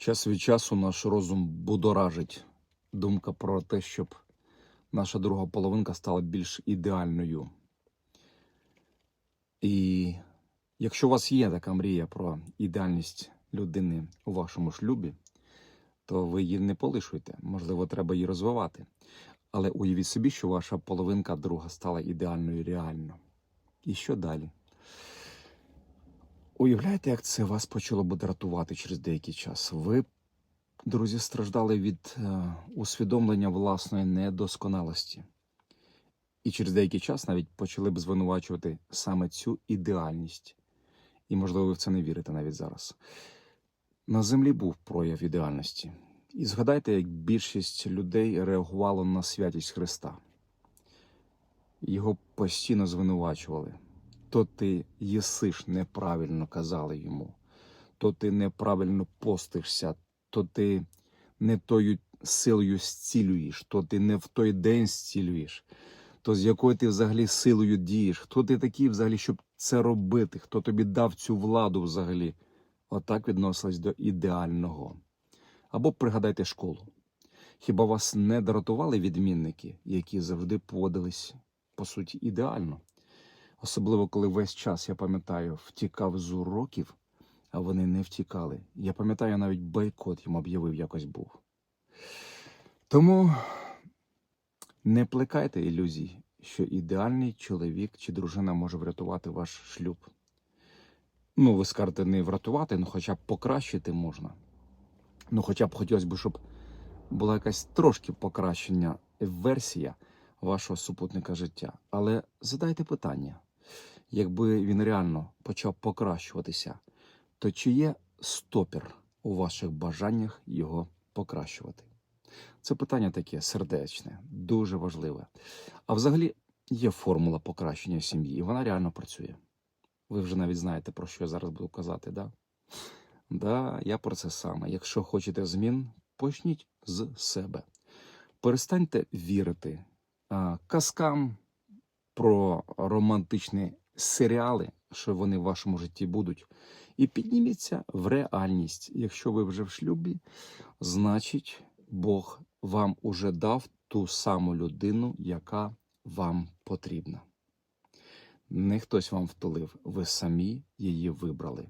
Час від часу наш розум будоражить думка про те, щоб наша друга половинка стала більш ідеальною. І якщо у вас є така мрія про ідеальність людини у вашому шлюбі, то ви її не полишуйте. Можливо, треба її розвивати. Але уявіть собі, що ваша половинка друга стала ідеальною реально. І що далі? Уявляєте, як це вас почало би дратувати через деякий час? Ви, друзі, страждали від е, усвідомлення власної недосконалості. І через деякий час навіть почали б звинувачувати саме цю ідеальність. І, можливо, ви в це не вірите навіть зараз. На землі був прояв ідеальності. І згадайте, як більшість людей реагувало на святість Христа. Його постійно звинувачували. То ти їсиш неправильно, казали йому, то ти неправильно постишся, то ти не тою силою зцілюєш, то ти не в той день зцілюєш, то з якою ти взагалі силою дієш, хто ти такий взагалі, щоб це робити, хто тобі дав цю владу взагалі. Отак відносились до ідеального. Або пригадайте школу. Хіба вас не дратували відмінники, які завжди поводились, по суті, ідеально? Особливо, коли весь час, я пам'ятаю, втікав з уроків, а вони не втікали. Я пам'ятаю, навіть бойкот їм об'явив якось був. Тому не плекайте ілюзій, що ідеальний чоловік чи дружина може врятувати ваш шлюб. Ну, ви скажете, не врятувати, ну хоча б покращити можна. Ну, хоча б хотілося б, щоб була якась трошки покращення версія вашого супутника життя. Але задайте питання, якби він реально почав покращуватися, то чи є стопір у ваших бажаннях його покращувати? Це питання таке сердечне, дуже важливе. А взагалі є формула покращення сім'ї, і вона реально працює. Ви вже навіть знаєте, про що я зараз буду казати, да? Да, я про це саме. Якщо хочете змін, почніть з себе. Перестаньте вірити а, казкам про романтичні серіали, що вони в вашому житті будуть, і підніміться в реальність. Якщо ви вже в шлюбі, значить Бог вам уже дав ту саму людину, яка вам потрібна. Не хтось вам втулив, ви самі її вибрали.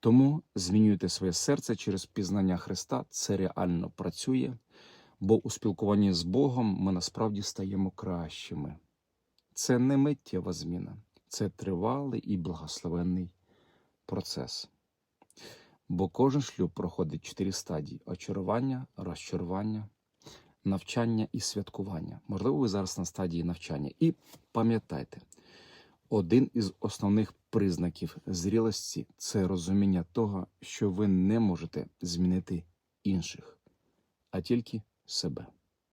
Тому змінюйте своє серце через пізнання Христа. Це реально працює, бо у спілкуванні з Богом ми насправді стаємо кращими. Це не миттєва зміна, це тривалий і благословенний процес. Бо кожен шлюб проходить чотири стадії: очарування, розчарування, навчання і святкування. Можливо, ви зараз на стадії навчання. І пам'ятайте, один із основних признаків зрілості це розуміння того, що ви не можете змінити інших, а тільки себе.